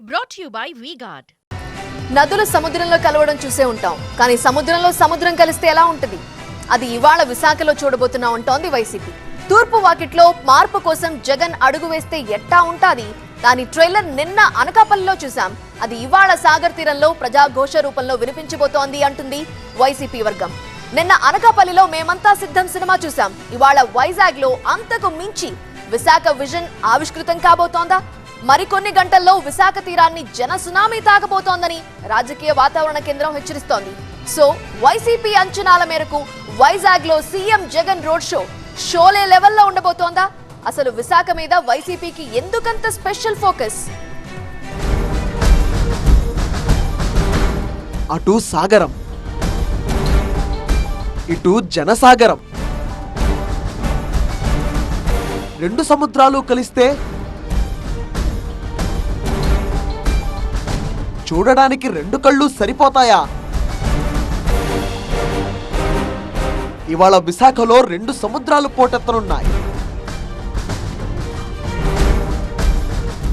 Brought you by V-Guard నదులు సముద్రంలో కలవడం చూసే ఉంటాం. కానీ సముద్రంలో సముద్రం కలిస్తే ఎలా ఉంటుంది? అది ఇవాళ విశాఖలో చూడబోతున్నా ఉంటోంది వైసీపీ. తూర్పు వాకిట్లో మార్పు కోసం జగన్ అడుగు వేస్తే ఎట్టా ఉంటాది? దాని ట్రైలర్ నిన్న అనకాపల్లిలో చూసాం అది ఇవాళ సాగర్ తీరంలో ప్రజాఘోష రూపంలో వినిపించబోతోంది అంటుంది వైసీపీ వర్గం. నిన్న అనకాపల్లిలో మేమంతా సిద్ధం సినిమా చూసాం ఇవాళ వైజాగ్లో అంతకు మించి విశాఖ విజన్ ఆవిష్కృతం కాబోతోందా? మరికొన్ని గంటల్లో విశాఖ తీరాన్ని జన సునామీ తాకబోతోందని రాజకీయ వాతావరణ కేంద్రం హెచ్చరిస్తోంది. సో వైసీపీ అంచనాల మేరకు వైజాగ్లో CM Jagan road show Sholay లెవెల్లో ఉండబోతోందా? అసలు విశాఖ మీద వైసీపీకి ఎందుకంత స్పెషల్ ఫోకస్? అటు సాగరం ఇటు జనసాగరం. రెండు సముద్రాలు కలిస్తే చూడడానికి రెండు కళ్ళు సరిపోతాయా? ఇవాళ విశాఖలో రెండు సముద్రాలు పోటెత్తనున్నాయి.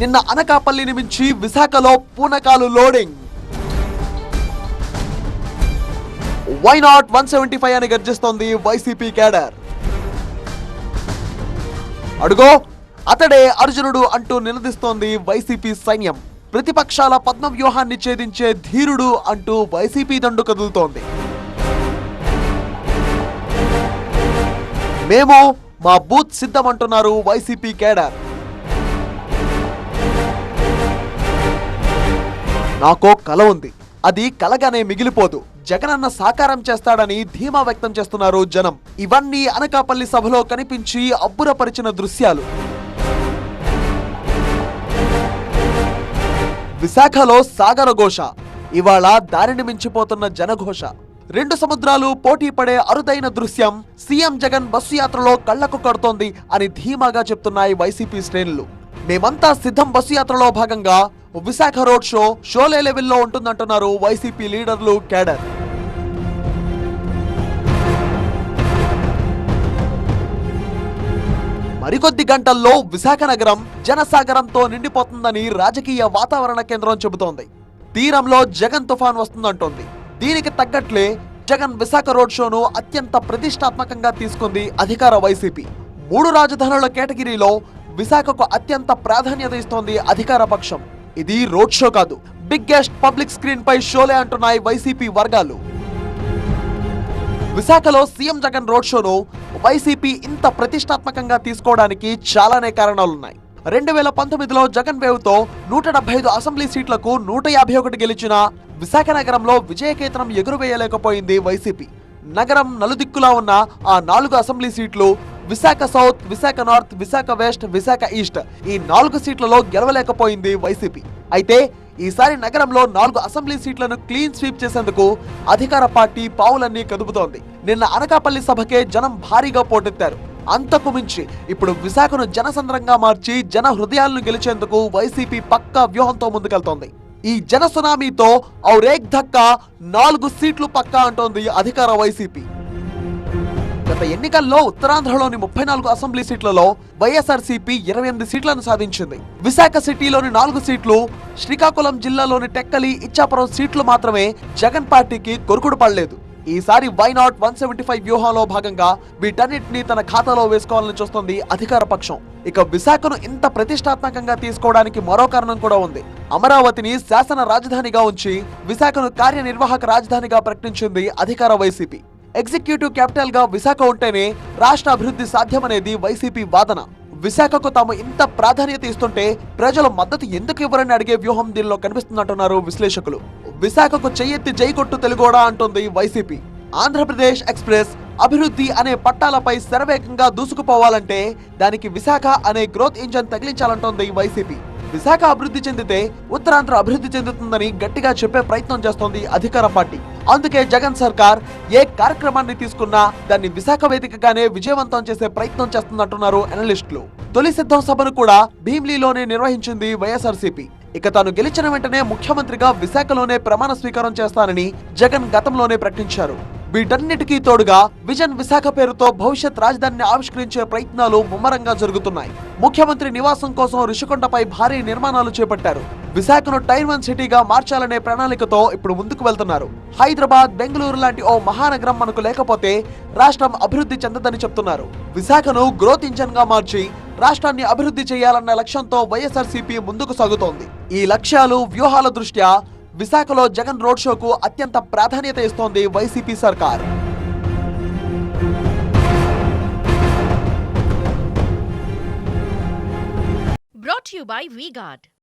నిన్న అనకాపల్లిని మించి విశాఖలో పూనకాలు loading. Why not one seventy five అని గర్జిస్తోంది వైసీపీ క్యాడర్. అడుగో అతడే అర్జునుడు అంటూ నిలదీస్తోంది వైసీపీ సైన్యం. ప్రతిపక్షాల పద్మ వ్యూహాన్ని ఛేదించే ధీరుడు అంటూ వైసీపీ దండు కదులుతోంది. మేము మా బూత్ సిద్ధమంటున్నారు వైసీపీ కేడర్. నాకో కల ఉంది. అది కలగానే మిగిలిపోదు. జగనన్న సాకారం చేస్తాడని ధీమా వ్యక్తం చేస్తున్నారు జనం. ఇవన్నీ అనకాపల్లి సభలో కనిపించి అబ్బురపరిచిన దృశ్యాలు. విశాఖలో సాగర ఘోష. ఇవాళ దారిని మించిపోతున్న జనఘోష. రెండు సముద్రాలు పోటీ పడే అరుదైన దృశ్యం సీఎం జగన్ బస్సు యాత్రలో కళ్ళకు కడుతోంది అని ధీమాగా చెప్తున్నాయి వైసీపీ శ్రేణులు. మేమంతా సిద్ధం బస్సు యాత్రలో భాగంగా విశాఖ రోడ్ షో షోలే లెవెల్లో ఉంటుందంటున్నారు వైసీపీ లీడర్లు కేడర్. మరికొద్ది గంటల్లో విశాఖ నగరం జనసాగరంతో నిండిపోతుందని రాజకీయ వాతావరణ కేంద్రం చెబుతోంది. తీరంలో జగన్ తుఫాన్ వస్తుందంటోంది. దీనికి తగ్గట్లే జగన్ విశాఖ రోడ్ షోను అత్యంత ప్రతిష్టాత్మకంగా తీసుకుంది అధికార వైసీపీ. మూడు రాజధానుల కేటగిరీలో విశాఖకు అత్యంత ప్రాధాన్యత ఇస్తోంది అధికార పక్షం. ఇది రోడ్ షో కాదు. బిగ్గెస్ట్ పబ్లిక్ స్క్రీన్ పై షోలే అంటున్నాయి వైసీపీ వర్గాలు. విశాఖలో సీఎం జగన్ రోడ్ షోను వైసీపీ ఇంత ప్రతిష్టాత్మకంగా తీసుకోవడానికి చాలానే కారణాలున్నాయి. రెండు వేల పంతొమ్మిదిలో జగన్ వేవ్తో నూట డెబ్బై ఐదు అసెంబ్లీ సీట్లకు నూట యాభై ఒకటి గెలిచిన విశాఖ నగరంలో విజయకేతనం ఎగురువేయలేకపోయింది వైసీపీ. నగరం నలుదిక్కులా ఉన్న ఆ నాలుగు అసెంబ్లీ సీట్లు Visakha south Visakha north Visakha west Visakha east ఈ నాలుగు సీట్లలో గెలవలేకపోయింది వైసీపీ. అయితే ఈసారి నగరంలో నాలుగు అసెంబ్లీ సీట్లను క్లీన్ స్వీప్ చేసేందుకు అధికార పార్టీ పావులన్నీ కదుపుతోంది. నిన్న అనకాపల్లి సభకే జనం భారీగా పోటెత్తారు. అంతకు మించి ఇప్పుడు విశాఖను జనసంద్రంగా మార్చి జన హృదయాలను గెలిచేందుకు వైసీపీ పక్కా వ్యూహంతో ముందుకెళ్తోంది. ఈ జన సునామీతో ఔరేక్ ధక్క నాలుగు సీట్లు పక్కా అంటోంది అధికార వైసీపీ. గత ఎన్నికల్లో ఉత్తరాంధ్రలోని ముప్పై నాలుగు అసెంబ్లీ సీట్లలో వైఎస్ఆర్సీపీ ఇరవై ఎనిమిది సీట్లను సాధించింది. విశాఖ సిటీలోని నాలుగు సీట్లు శ్రీకాకుళం జిల్లాలోని టెక్కలి ఇచ్చాపురం సీట్లు మాత్రమే జగన్ పార్టీకి కొరుకుడు పడలేదు. ఈసారి why not one seventy five వ్యూహంలో భాగంగా వీటన్నిటిని తన ఖాతాలో వేసుకోవాలని చూస్తోంది అధికార పక్షం. ఇక విశాఖను ఇంత ప్రతిష్టాత్మకంగా తీసుకోవడానికి మరో కారణం కూడా ఉంది. అమరావతిని శాసన రాజధానిగా ఉంచి విశాఖను కార్యనిర్వాహక రాజధానిగా ప్రకటించింది అధికార వైసీపీ. ఎగ్జిక్యూటివ్ క్యాపిటల్గా విశాఖ ఉంటేనే రాష్ట్ర అభివృద్ధి సాధ్యమనేది వైసీపీ వాదన. విశాఖకు తాము ఇంత ప్రాధాన్యత ఇస్తుంటే ప్రజలు మద్దతు ఎందుకు ఇవ్వరని అడిగే వ్యూహం దీనిలో కనిపిస్తుందంటున్నారు విశ్లేషకులు. విశాఖకు చెయ్యెత్తి జై కొట్టు తెలుగోడా అంటోంది వైసీపీ. ఆంధ్రప్రదేశ్ ఎక్స్ప్రెస్ అభివృద్ధి అనే పట్టాలపై శరవేగంగా దూసుకుపోవాలంటే దానికి విశాఖ అనే గ్రోత్ ఇంజన్ తగిలించాలంటోంది వైసీపీ. విశాఖ అభివృద్ధి చెందితే ఉత్తరాంధ్ర అభివృద్ధి చెందుతుందని గట్టిగా చెప్పే ప్రయత్నం చేస్తోంది అధికార పార్టీ. అందుకే జగన్ సర్కార్ ఏ కార్యక్రమాన్ని తీసుకున్నా దాన్ని విశాఖ వేదికగానే విజయవంతం చేసే ప్రయత్నం చేస్తుందంటున్నారు అనలిస్టులు తొలి సిద్ధం సభను కూడా భీమ్లీలోనే నిర్వహించింది వైఎస్ఆర్సీపీ. ఇక తాను గెలిచిన వెంటనే ముఖ్యమంత్రిగా విశాఖలోనే ప్రమాణ స్వీకారం చేస్తానని జగన్ గతంలోనే ప్రకటించారు. వీటన్నిటికీ తోడుగా విజన్ విశాఖ పేరుతో భవిష్యత్ రాజధానిని ఆవిష్కరించే ప్రయత్నాలు ముమ్మరంగా జరుగుతున్నాయి. ముఖ్యమంత్రి నివాసం కోసం రిషికొండపై భారీ నిర్మాణాలు చేపట్టారు. విశాఖను టైర్ వన్ సిటీగా మార్చాలనే ప్రణాళికతో ఇప్పుడు ముందుకు వెళ్తున్నారు. హైదరాబాద్ బెంగళూరు లాంటి ఓ మహానగరం మనకు లేకపోతే రాష్ట్రం అభివృద్ధి చెందదని చెప్తున్నారు. విశాఖను గ్రోత్ ఇంజన్గా మార్చి రాష్ట్రాన్ని అభివృద్ధి చేయాలన్న లక్ష్యంతో వైఎస్ఆర్సీపీ ముందుకు సాగుతోంది. ఈ లక్ష్యాలు వ్యూహాల దృష్ట్యా విశాఖలో జగన్ రోడ్ షోకు అత్యంత ప్రాధాన్యత ఇస్తోంది వైసీపీ సర్కార్. Brought you by V-Guard